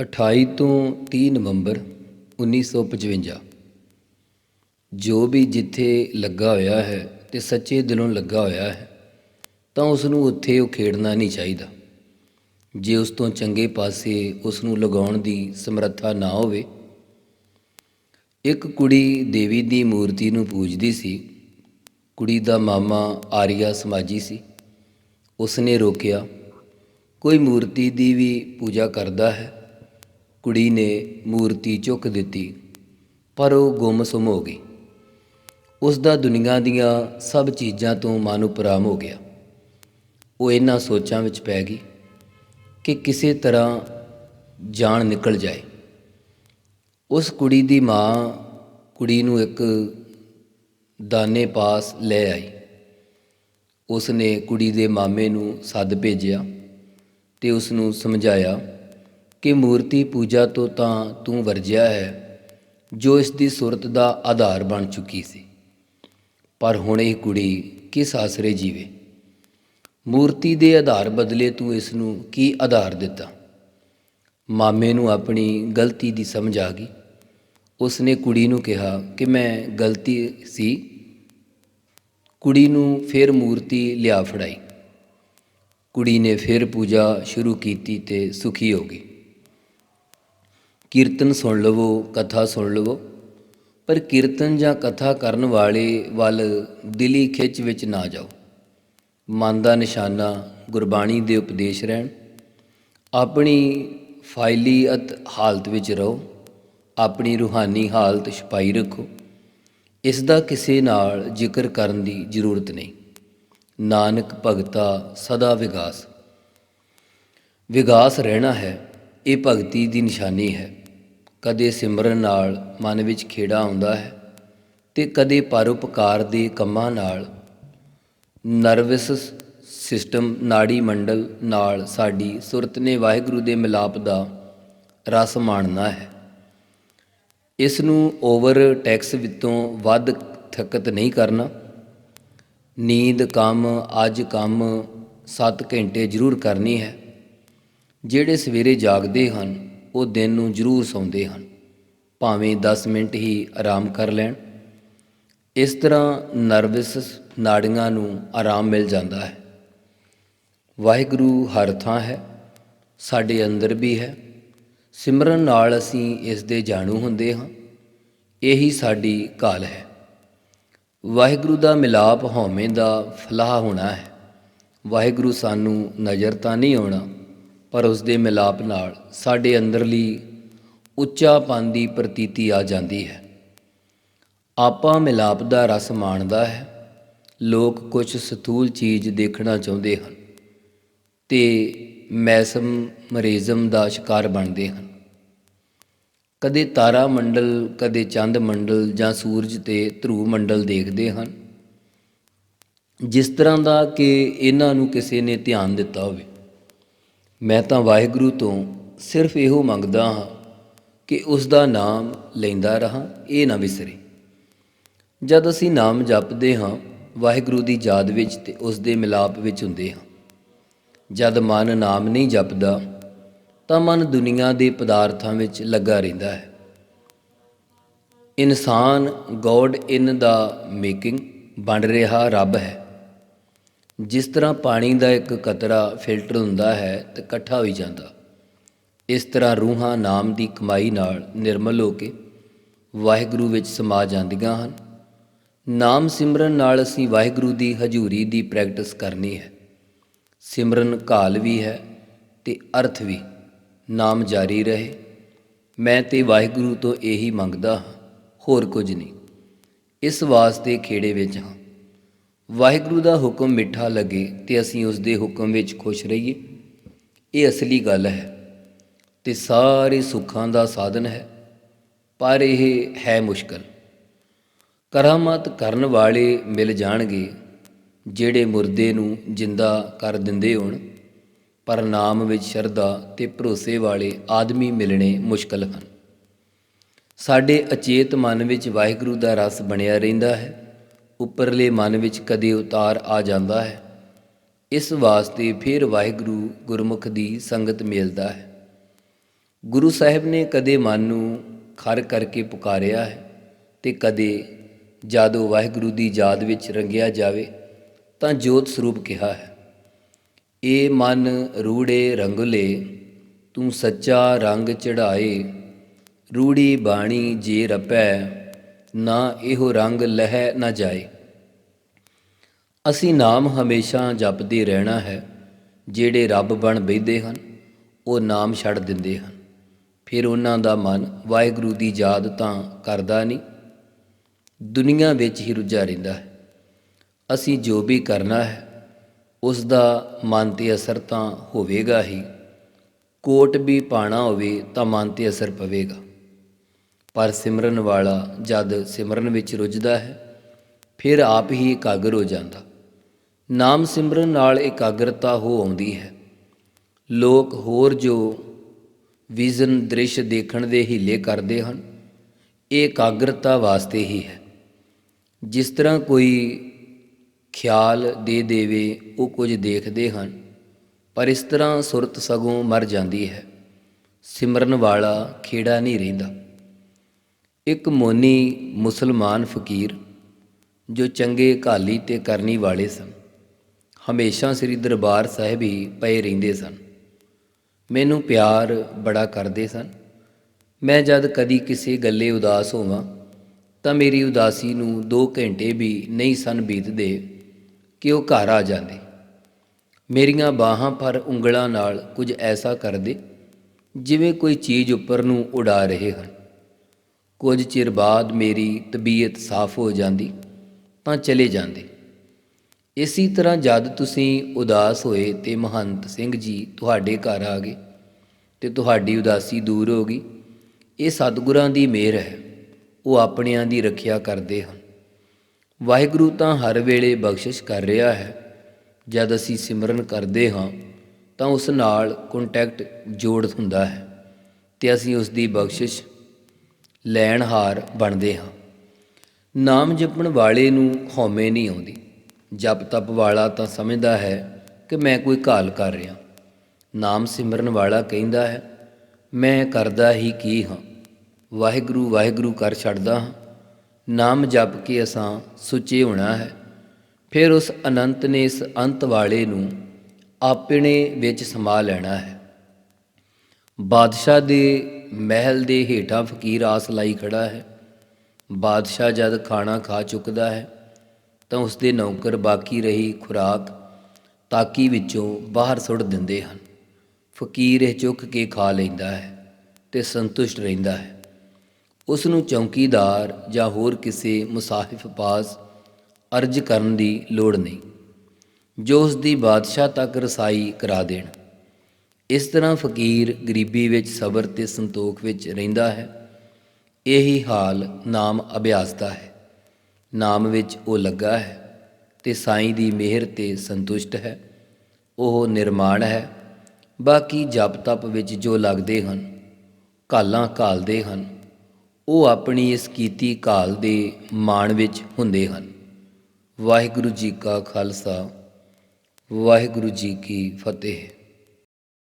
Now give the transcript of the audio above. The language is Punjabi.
28 ਤੋਂ 30 ਨਵੰਬਰ 1955 ਜੋ ਵੀ ਜਿੱਥੇ ਲੱਗਾ ਹੋਇਆ ਹੈ ਤੇ ਸੱਚੇ ਦਿਲੋਂ ਲੱਗਾ ਹੋਇਆ ਹੈ, ਤਾਂ ਉਸ ਨੂੰ ਉੱਥੇ ਉਹ ਖੇਡਣਾ ਨਹੀਂ ਚਾਹੀਦਾ। ਜੇ ਉਸ ਤੋਂ ਚੰਗੇ ਪਾਸੇ ਉਸ ਨੂੰ ਲਗਾਉਣ ਦੀ ਸਮਰੱਥਾ ਨਾ ਹੋਵੇ। ਇੱਕ ਕੁੜੀ ਦੇਵੀ ਦੀ ਮੂਰਤੀ ਨੂੰ ਪੂਜਦੀ ਸੀ। ਕੁੜੀ ਦਾ ਮਾਮਾ ਆਰੀਆ ਸਮਾਜੀ ਸੀ। ਉਸ ਨੇ ਰੋਕਿਆ, ਕੋਈ ਮੂਰਤੀ ਦੀ ਵੀ ਪੂਜਾ ਕਰਦਾ ਹੈ? ਕੁੜੀ ਨੇ ਮੂਰਤੀ ਚੁੱਕ ਦਿੱਤੀ, ਪਰ ਉਹ ਗੁੰਮਸੁੰਮ ਹੋ ਗਈ। ਉਸ ਦਾ ਦੁਨੀਆ ਦੀਆਂ ਸਭ ਚੀਜ਼ਾਂ ਤੋਂ ਮਨ ਉਪਰਾਮ ਹੋ ਗਿਆ। ਉਹ ਇਹਨਾਂ ਸੋਚਾਂ ਵਿੱਚ ਪੈ ਗਈ ਕਿ ਕਿਸੇ ਤਰ੍ਹਾਂ ਜਾਨ ਨਿਕਲ ਜਾਏ। ਉਸ ਕੁੜੀ ਦੀ ਮਾਂ ਕੁੜੀ ਨੂੰ ਇੱਕ ਦਾਨੇ ਪਾਸ ਲੈ ਆਈ। ਉਸ ਨੇ ਕੁੜੀ ਦੇ ਮਾਮੇ ਨੂੰ ਸੱਦ ਭੇਜਿਆ ਤੇ ਉਸ ਨੂੰ ਸਮਝਾਇਆ ਕਿ ਮੂਰਤੀ ਪੂਜਾ ਤੋਂ ਤਾਂ ਤੂੰ ਵਰਜਿਆ ਹੈ, ਜੋ ਇਸ ਦੀ ਸੁਰਤ ਦਾ ਆਧਾਰ ਬਣ ਚੁੱਕੀ ਸੀ। ਪਰ ਹੁਣ ਇਹ ਕੁੜੀ ਕਿਸ ਆਸਰੇ ਜੀਵੇ? ਮੂਰਤੀ ਦੇ ਆਧਾਰ ਬਦਲੇ ਤੂੰ ਇਸ ਨੂੰ ਕੀ ਆਧਾਰ ਦਿੱਤਾ? ਮਾਮੇ ਨੂੰ ਆਪਣੀ ਗਲਤੀ ਦੀ ਸਮਝ ਆ ਗਈ। ਉਸ ਨੇ ਕੁੜੀ ਨੂੰ ਕਿਹਾ ਕਿ ਮੈਂ ਗਲਤੀ ਸੀ। ਕੁੜੀ ਨੂੰ ਫਿਰ ਮੂਰਤੀ ਲਿਆ ਫੜਾਈ। ਕੁੜੀ ਨੇ ਫਿਰ ਪੂਜਾ ਸ਼ੁਰੂ ਕੀਤੀ ਤੇ ਸੁਖੀ ਹੋ ਗਈ। ਕੀਰਤਨ ਸੁਣ ਲਵੋ, ਕਥਾ ਸੁਣ ਲਵੋ। ਪਰ ਕੀਰਤਨ ਜਾਂ ਕਥਾ ਕਰਨ ਵਾਲੇ ਵੱਲ ਦਿਲੀ ਖਿੱਚ ਵਿੱਚ ਨਾ ਜਾਓ। ਮਨ ਦਾ ਨਿਸ਼ਾਨਾ ਗੁਰਬਾਣੀ ਦੇ ਉਪਦੇਸ਼ ਰਹਿਣ। ਆਪਣੀ ਫਾਇਲੀਅਤ ਹਾਲਤ ਵਿੱਚ ਰਹੋ। ਆਪਣੀ ਰੂਹਾਨੀ ਹਾਲਤ ਛਪਾਈ ਰੱਖੋ। ਇਸ ਦਾ ਕਿਸੇ ਨਾਲ ਜ਼ਿਕਰ ਕਰਨ ਦੀ ਜ਼ਰੂਰਤ ਨਹੀਂ। ਨਾਨਕ ਭਗਤਾ ਸਦਾ ਵਿਗਾਸ। ਵਿਗਾਸ ਰਹਿਣਾ ਹੈ, ਇਹ ਭਗਤੀ ਦੀ ਨਿਸ਼ਾਨੀ ਹੈ। ਕਦੇ ਸਿਮਰਨ ਨਾਲ ਮਨ ਵਿੱਚ ਖੇੜਾ ਆਉਂਦਾ ਹੈ ਤੇ ਕਦੇ ਪਰਉਪਕਾਰ ਦੇ ਕੰਮਾਂ ਨਾਲ। ਨਰਵਸ ਸਿਸਟਮ ਨਾੜੀ ਮੰਡਲ ਨਾਲ ਸਾਡੀ ਸੁਰਤ ਨੇ ਵਾਹਿਗੁਰੂ ਦੇ ਮਿਲਾਪ ਦਾ ਰਸ ਮਾਣਨਾ ਹੈ। ਇਸ ਨੂੰ ਓਵਰ ਟੈਕਸ ਵਿੱਚੋਂ ਵੱਧ ਥਕਤ ਨਹੀਂ ਕਰਨਾ। ਨੀਂਦ ਕੰਮ, ਅੱਜ ਕੰਮ 7 ਘੰਟੇ ਜ਼ਰੂਰ ਕਰਨੀ ਹੈ। ਜਿਹੜੇ ਸਵੇਰੇ ਜਾਗਦੇ ਹਨ ਉਹ ਦਿਨ ਨੂੰ ਜ਼ਰੂਰ ਸੌਂਦੇ ਹਨ। ਭਾਵੇਂ 10 ਮਿੰਟ ਹੀ ਆਰਾਮ ਕਰ ਲੈਣ। ਇਸ ਤਰ੍ਹਾਂ ਨਰਵਸ ਨਾੜੀਆਂ ਨੂੰ ਆਰਾਮ ਮਿਲ ਜਾਂਦਾ ਹੈ। ਵਾਹਿਗੁਰੂ ਹਰ ਥਾਂ ਹੈ, ਸਾਡੇ ਅੰਦਰ ਵੀ ਹੈ। ਸਿਮਰਨ ਨਾਲ ਅਸੀਂ ਇਸ ਦੇ ਜਾਣੂ ਹੁੰਦੇ ਹਾਂ। ਇਹੀ ਸਾਡੀ ਕਾਲ ਹੈ। ਵਾਹਿਗੁਰੂ ਦਾ ਮਿਲਾਪ ਹਉਮੈ ਦਾ ਫਲਾਹ ਹੋਣਾ ਹੈ। ਵਾਹਿਗੁਰੂ ਸਾਨੂੰ ਨਜ਼ਰ ਤਾਂ ਨਹੀਂ ਆਉਣਾ। ਪਰ ਉਸ ਦੇ ਮਿਲਾਪ ਨਾਲ ਸਾਡੇ ਅੰਦਰਲੀ ਉੱਚਾਪਨ ਦੀ ਪ੍ਰਤੀਤੀ ਆ ਜਾਂਦੀ ਹੈ। ਆਪਾ ਮਿਲਾਪ ਦਾ ਰਸ ਮਾਣਦਾ ਹੈ। ਲੋਕ ਕੁਝ ਸਥੂਲ ਚੀਜ਼ ਦੇਖਣਾ ਚਾਹੁੰਦੇ ਹਨ ਤੇ ਮੈਸਮ ਮਰੇਜ਼ਮ ਦਾ ਸ਼ਿਕਾਰ ਬਣਦੇ ਹਨ। ਕਦੇ ਤਾਰਾ ਮੰਡਲ, ਕਦੇ ਚੰਦ ਮੰਡਲ ਜਾਂ ਸੂਰਜ ਤੇ ਧਰੂ ਮੰਡਲ ਦੇਖਦੇ ਹਨ। ਜਿਸ ਤਰ੍ਹਾਂ ਦਾ ਕਿ ਇਹਨਾਂ ਨੂੰ ਕਿਸੇ ਨੇ ਧਿਆਨ ਦਿੱਤਾ ਹੋਵੇ। ਮੈਂ ਤਾਂ ਵਾਹਿਗੁਰੂ ਤੋਂ ਸਿਰਫ ਇਹੋ ਮੰਗਦਾ ਹਾਂ ਕਿ ਉਸ ਦਾ ਨਾਮ ਲੈਂਦਾ ਰਹਾ, ਇਹ ਨਾ ਵਿਸਰੇ। ਜਦ ਅਸੀਂ ਨਾਮ ਜਪਦੇ ਹਾਂ, ਵਾਹਿਗੁਰੂ ਦੀ ਯਾਦ ਵਿੱਚ ਤੇ ਉਸ ਦੇ ਮਿਲਾਪ ਵਿੱਚ ਹੁੰਦੇ ਹਾਂ। ਜਦ ਮਨ ਨਾਮ ਨਹੀਂ ਜਪਦਾ, ਤਾਂ ਮਨ ਦੁਨੀਆ ਦੇ ਪਦਾਰਥਾਂ ਵਿੱਚ ਲੱਗਾ ਰਹਿੰਦਾ ਹੈ। ਇਨਸਾਨ, ਗੋਡ ਇਨ ਦਾ ਮੇਕਿੰਗ ਬਣ ਰਿਹਾ ਰੱਬ ਹੈ। ਜਿਸ ਤਰ੍ਹਾਂ ਪਾਣੀ ਦਾ ਇੱਕ ਕਤਰਾ ਫਿਲਟਰ ਹੁੰਦਾ ਹੈ ਤੇ ਇਕੱਠਾ ਹੋਈ ਜਾਂਦਾ। ਇਸ ਤਰ੍ਹਾਂ ਰੂਹਾਂ ਨਾਮ ਦੀ ਕਮਾਈ ਨਾਲ ਨਿਰਮਲ ਹੋ ਕੇ ਵਾਹਿਗੁਰੂ ਵਿੱਚ ਸਮਾ ਜਾਂਦੀਆਂ ਹਨ। ਨਾਮ ਸਿਮਰਨ ਨਾਲ ਅਸੀਂ ਵਾਹਿਗੁਰੂ ਦੀ ਹਜ਼ੂਰੀ ਦੀ ਪ੍ਰੈਕਟਿਸ ਕਰਨੀ ਹੈ। ਸਿਮਰਨ ਕਾਲ ਵੀ ਹੈ ਤੇ ਅਰਥ ਵੀ। ਨਾਮ ਜਾਰੀ ਰਹੇ। ਮੈਂ ਤੇ ਵਾਹਿਗੁਰੂ ਤੋਂ ਇਹੀ ਮੰਗਦਾ ਹਾਂ, ਹੋਰ ਕੁਝ ਨਹੀਂ। ਇਸ ਵਾਸਤੇ ਖੇੜੇ ਵਿੱਚ ਹਾਂ। ਵਾਹਿਗੁਰੂ ਦਾ ਹੁਕਮ ਮਿੱਠਾ ਲੱਗੇ ਤੇ ਅਸੀਂ ਉਸ ਦੇ ਹੁਕਮ ਵਿੱਚ ਖੁਸ਼ ਰਹੀਏ। ਇਹ ਅਸਲੀ ਗੱਲ ਹੈ ਤੇ ਸਾਰੇ ਸੁੱਖਾਂ ਦਾ ਸਾਧਨ ਹੈ, ਪਰ ਇਹ ਹੈ ਮੁਸ਼ਕਲ। ਕਰਾਮਾਤ ਕਰਨ ਵਾਲੇ ਮਿਲ ਜਾਣਗੇ ਜਿਹੜੇ ਮੁਰਦੇ ਨੂੰ ਜਿੰਦਾ ਕਰ ਦਿੰਦੇ ਹੋਣ, ਪਰ ਨਾਮ ਵਿੱਚ ਸ਼ਰਧਾ ਤੇ ਭਰੋਸੇ ਵਾਲੇ ਆਦਮੀ ਮਿਲਣੇ ਮੁਸ਼ਕਲ ਹਨ। ਸਾਡੇ ਅਚੇਤ ਮਨ ਵਿੱਚ ਵਾਹਿਗੁਰੂ ਦਾ ਰਸ ਬਣਿਆ ਰਹਿੰਦਾ ਹੈ। ਉੱਪਰਲੇ ਮਨ ਵਿੱਚ ਕਦੇ ਉਤਾਰ ਆ ਜਾਂਦਾ ਹੈ। ਇਸ ਵਾਸਤੇ ਫਿਰ ਵਾਹਿਗੁਰੂ ਗੁਰਮੁਖ ਦੀ ਸੰਗਤ ਮਿਲਦਾ ਹੈ। ਗੁਰੂ ਸਾਹਿਬ ਨੇ ਕਦੇ ਮਨ ਨੂੰ ਖਰ ਕਰਕੇ ਪੁਕਾਰਿਆ ਹੈ ਤੇ ਕਦੇ ਜਦੋਂ ਵਾਹਿਗੁਰੂ ਦੀ ਯਾਦ ਵਿੱਚ ਰੰਗਿਆ ਜਾਵੇ ਤਾਂ ਜੋਤ ਸਰੂਪ ਕਿਹਾ ਹੈ, ਇਹ ਮਨ ਰੂੜੇ ਰੰਗਲੇ, ਤੂੰ ਸੱਚਾ ਰੰਗ ਚੜਾਏ ਰੂੜੀ ਬਾਣੀ ਜੇ ਰਪੈ ਨਾ ਇਹੋ ਰੰਗ ਲਹਿ ਨਾ ਜਾਏ। ਅਸੀਂ ਨਾਮ ਹਮੇਸ਼ਾ ਜਪਦੇ ਰਹਿਣਾ ਹੈ, ਜਿਹੜੇ ਰੱਬ ਬਣ ਬੈਠਦੇ ਹਨ, ਉਹ ਨਾਮ ਛੱਡ ਦਿੰਦੇ ਹਨ। ਫਿਰ ਉਹਨਾਂ ਦਾ ਮਨ ਵਾਹਿਗੁਰੂ ਦੀ ਯਾਦ ਤਾਂ ਕਰਦਾ ਨਹੀਂ। ਦੁਨੀਆ ਵਿੱਚ ਹੀ ਰੁੱਝਾ ਰਹਿੰਦਾ ਹੈ। ਅਸੀਂ ਜੋ ਵੀ ਕਰਨਾ ਹੈ, ਉਸ ਦਾ ਮਨ ਤੇ ਅਸਰ ਤਾਂ ਹੋਵੇਗਾ ਹੀ। ਕੋਟ ਵੀ ਪਾਣਾ ਹੋਵੇ ਤਾਂ ਮਨ ਤੇ ਅਸਰ ਪਵੇਗਾ। ਪਰ ਸਿਮਰਨ ਵਾਲਾ ਜਦ ਸਿਮਰਨ ਵਿੱਚ ਰੁੱਝਦਾ ਹੈ, ਫਿਰ ਆਪ ਹੀ ਇਕਾਗਰ ਹੋ ਜਾਂਦਾ। ਨਾਮ ਸਿਮਰਨ ਨਾਲ ਇਕਾਗਰਤਾ ਹੋ ਆਉਂਦੀ ਹੈ। ਲੋਕ ਹੋਰ ਜੋ ਵਿਜ਼ਨ ਦ੍ਰਿਸ਼ ਦੇਖਣ ਦੇ ਹੀਲੇ ਕਰਦੇ ਹਨ, ਇਹ ਇਕਾਗਰਤਾ ਵਾਸਤੇ ਹੀ ਹੈ। ਜਿਸ ਤਰ੍ਹਾਂ ਕੋਈ ਖਿਆਲ ਦੇ ਦੇਵੇ, ਉਹ ਕੁਝ ਦੇਖਦੇ ਹਨ, ਪਰ ਇਸ ਤਰ੍ਹਾਂ ਸੁਰਤ ਸਗੋਂ ਮਰ ਜਾਂਦੀ ਹੈ। ਸਿਮਰਨ ਵਾਲਾ ਖੇੜਾ ਨਹੀਂ ਰਹਿੰਦਾ। ਇੱਕ ਮੋਨੀ ਮੁਸਲਮਾਨ ਫਕੀਰ ਜੋ ਚੰਗੇ ਕਾਲੀ ਤੇ ਕਰਨੀ ਵਾਲੇ ਸਨ। ਹਮੇਸ਼ਾ ਸ੍ਰੀ ਦਰਬਾਰ ਸਾਹਿਬ ਹੀ ਪਏ ਰਹਿੰਦੇ ਸਨ। ਮੈਨੂੰ ਪਿਆਰ ਬੜਾ ਕਰਦੇ ਸਨ। ਮੈਂ ਜਦ ਕਦੀ ਕਿਸੇ ਗੱਲੇ ਉਦਾਸ ਹੋਵਾਂ, ਤਾਂ ਮੇਰੀ ਉਦਾਸੀ ਨੂੰ 2 ਘੰਟੇ ਵੀ ਨਹੀਂ ਸਨ ਬੀਤਦੇ ਕਿ ਉਹ ਘਰ ਆ ਜਾਂਦੇ। ਮੇਰੀਆਂ ਬਾਹਾਂ ਪਰ ਉਂਗਲਾਂ ਨਾਲ ਕੁਝ ਐਸਾ ਕਰਦੇ ਜਿਵੇਂ ਕੋਈ ਚੀਜ਼ ਉੱਪਰ ਨੂੰ ਉਡਾ ਰਹੇ ਹਨ। ਕੁਝ ਚਿਰ ਬਾਅਦ ਮੇਰੀ ਤਬੀਅਤ ਸਾਫ਼ ਹੋ ਜਾਂਦੀ ਤਾਂ ਚਲੇ ਜਾਂਦੇ। ਇਸੇ ਤਰ੍ਹਾਂ ਜਦ ਤੁਸੀਂ ਉਦਾਸ ਹੋਏ ਤੇ ਮਹੰਤ ਸਿੰਘ ਜੀ ਤੁਹਾਡੇ ਘਰ ਆ ਗਏ ਤੇ ਤੁਹਾਡੀ ਉਦਾਸੀ ਦੂਰ ਹੋ ਗਈ, ਇਹ ਸਤਿਗੁਰਾਂ ਦੀ ਮਿਹਰ ਹੈ, ਉਹ ਆਪਣਿਆਂ ਦੀ ਰੱਖਿਆ ਕਰਦੇ ਹਨ। ਵਾਹਿਗੁਰੂ ਤਾਂ ਹਰ ਵੇਲੇ ਬਖਸ਼ਿਸ਼ ਕਰ ਰਿਹਾ ਹੈ, ਜਦ ਅਸੀਂ ਸਿਮਰਨ ਕਰਦੇ ਹਾਂ ਤਾਂ ਉਸ ਨਾਲ ਕੰਟੈਕਟ ਜੋੜ ਹੁੰਦਾ ਹੈ ਤੇ ਅਸੀਂ ਉਸ ਦੀ ਬਖਸ਼ਿਸ਼ ਲੈਣਹਾਰ ਬਣਦੇ ਹਾਂ। ਨਾਮ ਜਪਣ ਵਾਲੇ ਨੂੰ ਹਉਮੈ ਨਹੀਂ ਆਉਂਦੀ। ਜਪ ਤਪ ਵਾਲਾ ਤਾਂ ਸਮਝਦਾ ਹੈ ਕਿ ਮੈਂ ਕੋਈ ਘਾਲ ਕਰ ਰਿਹਾ। ਨਾਮ ਸਿਮਰਨ ਵਾਲਾ ਕਹਿੰਦਾ ਹੈ, ਮੈਂ ਕਰਦਾ ਹੀ ਕੀ ਹਾਂ। ਵਾਹਿਗੁਰੂ ਵਾਹਿਗੁਰੂ ਕਰ ਛੱਡਦਾ ਹਾਂ। ਨਾਮ ਜਪ ਕੇ ਅਸਾਂ ਸੁੱਚੇ ਹੋਣਾ ਹੈ। ਫਿਰ ਉਸ ਅਨੰਤ ਨੇ ਇਸ ਅੰਤ ਵਾਲੇ ਨੂੰ ਆਪਣੇ ਵਿੱਚ ਸਮਾ ਲੈਣਾ ਹੈ। ਬਾਦਸ਼ਾਹ ਦੇ ਮਹਿਲ ਦੇ ਹੇਠਾਂ ਫਕੀਰ ਆਸ ਲਾਈ ਖੜਾ ਹੈ। ਬਾਦਸ਼ਾਹ ਜਦ ਖਾਣਾ ਖਾ ਚੁੱਕਦਾ ਹੈ, ਤਾਂ ਉਸ ਦੇ ਨੌਕਰ ਬਾਕੀ ਰਹੀ ਖੁਰਾਕ ਤਾਕੀ ਵਿੱਚੋਂ ਬਾਹਰ ਸੁੱਟ ਦਿੰਦੇ ਹਨ। ਫਕੀਰ ਇਹ ਚੁੱਕ ਕੇ ਖਾ ਲੈਂਦਾ ਹੈ ਤੇ ਸੰਤੁਸ਼ਟ ਰਹਿੰਦਾ ਹੈ। ਉਸ ਨੂੰ ਚੌਕੀਦਾਰ ਜਾਂ ਹੋਰ ਕਿਸੇ ਮੁਸਾਹਿਫ ਪਾਸ ਅਰਜ਼ ਕਰਨ ਦੀ ਲੋੜ ਨਹੀਂ। ਜੋ ਉਸ ਦੀ ਬਾਦਸ਼ਾਹ ਤੱਕ ਰਸਾਈ ਕਰਾ ਦੇਣ। ਇਸ ਤਰ੍ਹਾਂ ਫਕੀਰ ਗਰੀਬੀ ਵਿੱਚ ਸਬਰ ਤੇ ਸੰਤੋਖ ਵਿੱਚ ਰਹਿੰਦਾ ਹੈ। ਇਹੀ ਹਾਲ ਨਾਮ ਅਭਿਆਸ ਦਾ ਹੈ। ਨਾਮ ਵਿੱਚ ਉਹ ਲੱਗਾ ਹੈ ਤੇ ਸਾਈਂ ਦੀ ਮਿਹਰ ਤੇ ਸੰਤੁਸ਼ਟ ਹੈ। ਉਹ ਨਿਰਮਾਣ ਹੈ। ਬਾਕੀ ਜਪ ਤਪ ਵਿੱਚ ਜੋ ਲੱਗਦੇ ਹਨ, ਕਾਲਾਂ ਕਾਲਦੇ ਹਨ, ਉਹ ਆਪਣੀ ਇਸ ਕੀਤੀ ਕਾਲ ਦੇ ਮਾਣ ਵਿੱਚ ਹੁੰਦੇ ਹਨ। ਵਾਹਿਗੁਰੂ ਜੀ ਕਾ ਖਾਲਸਾ, ਵਾਹਿਗੁਰੂ ਜੀ ਕੀ ਫਤਿਹ।